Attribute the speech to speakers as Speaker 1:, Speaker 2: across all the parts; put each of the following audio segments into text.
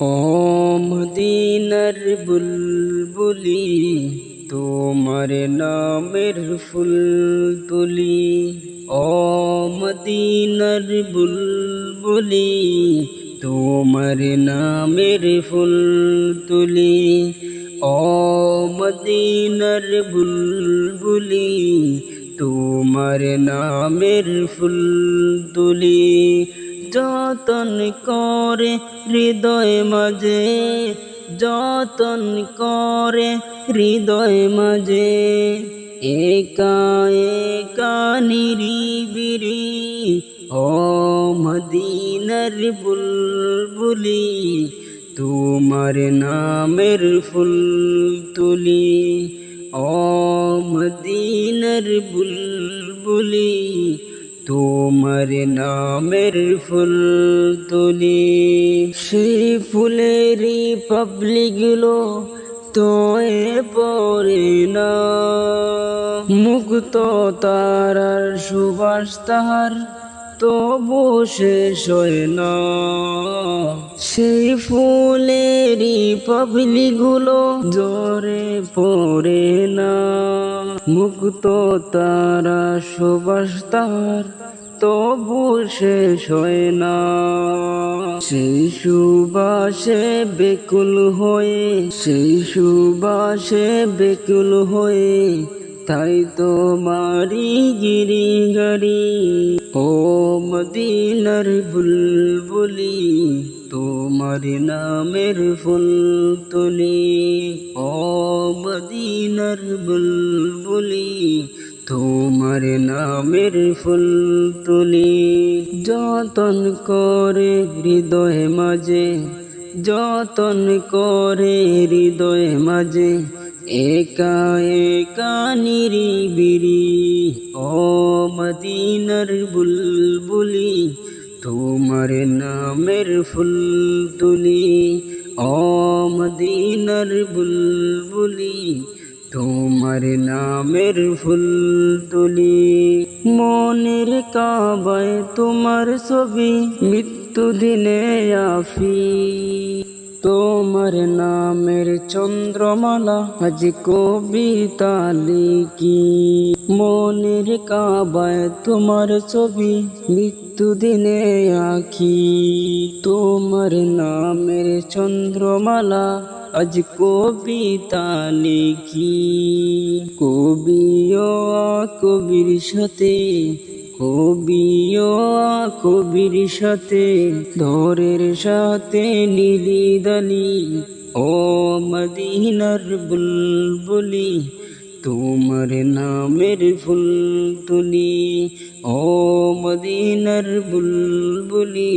Speaker 1: ও মদিনার বুলবুলি, তোমার নামের ফুল তুলি। ও মদিনার বুলবুলি, তোমার নামের ফুল তুলি। ও মদিনার বুলবুলি, তোমার নামের ফুল তুলি। যতন করে হৃদয় মাঝে, যতন করে হৃদয় মাঝে, একা একা নিরিবিরি ও মদিনার বুলবুলি, তোমার নামের ফুল তুলি, ও মদিনার বুলবুলি তোমার নামের ফুল তুলি। সেই ফুলেরই পাবলিগুলো তোয়ে পরে না। মুক্ত তারার সুবাস তাহার তো বসে শোয় না সেই ফুলেরই পাবলিকগুলো জোরে পড়ে না। মুক্ত তারা সুবাস তার, তবু শেষ হয় না। সেই সুবাসে বেকুল হয়ে, সেই সুবাসে বেকুল হয়ে তাই তো মারি গিরি গাড়ি ও মদিনার বুলবুলি, তোমার নামের ফুল তুলি ও মদিনার বুলবুলি, তোমার নামের ফুল তুলি যতন করে হৃদয় মাঝে যতন করে হৃদয় মাঝে, একা একা নিরিবিরি ও মদিনার বুলবুলি, তোমার নামের ফুল তুলি। ও মদিনার বুলবুলি তোমার নামের ফুল তুলি। মনের কাবায় তোমার ছবি মৃত্যু দিনে আফি। তোমার নামের চন্দ্রমালা, আজ কবিতা লিখি মনের কাবায় তোমার ছবি মৃত্যু দিনে আঁকি তোমার নামের চন্দ্রমালা আজ কবিতা লিখি কবিও কবির সাথে, কবিও কবির সাথে, ধরের সাথে নীলি দলি ও মদিনার বুলবুলি, তোমার নামের ফুল তুলি ও মদিনার বুলবুলি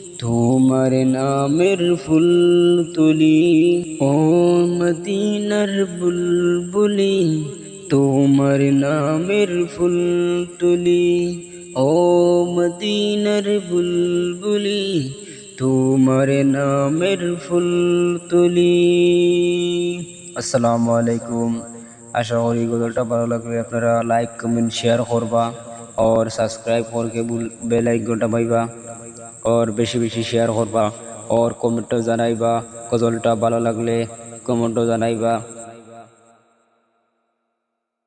Speaker 1: তোমার নামের ফুল তুলি ও মদিনার বুলবুলি তোমার নামের ফুল তুলি ও মদিনার বুলবুলি তোমার নামের ফুল তুলি আসসালামু আলাইকুম আশা করি গজলটা ভালো লাগবে আপনারা লাইক কমেন্ট শেয়ার করবা और सब्सक्राइब करके बेल आइकन दबाइबा ওর বেশি বেশি শেয়ার করবা ওর কমেন্টও জানাইবা কজলটা ভালো লাগলে কমেন্টও জানাইবা